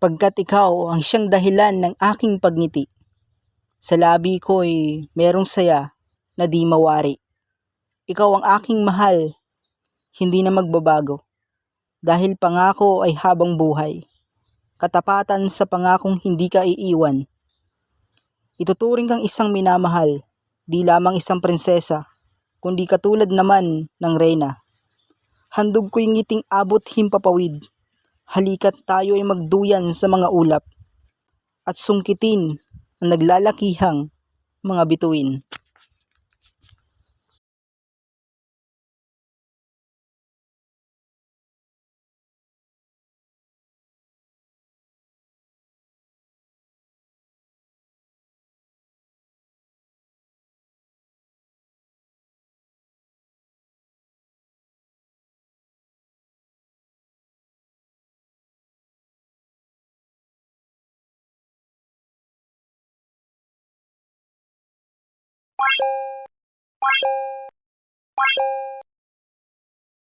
pagkat ikaw ang siyang dahilan ng aking pagngiti. Sa labi ko'y merong saya na di mawari. Ikaw ang aking mahal, hindi na magbabago. Dahil pangako ay habang buhay. Katapatan sa pangakong hindi ka iiwan. Ituturing kang isang minamahal, di lamang isang prinsesa, kundi katulad naman ng reyna. Handog ko'y ngiting abot himpapawid. Halika't tayo ay magduyan sa mga ulap at sungkitin ang naglalakihang mga bituin. Thank you.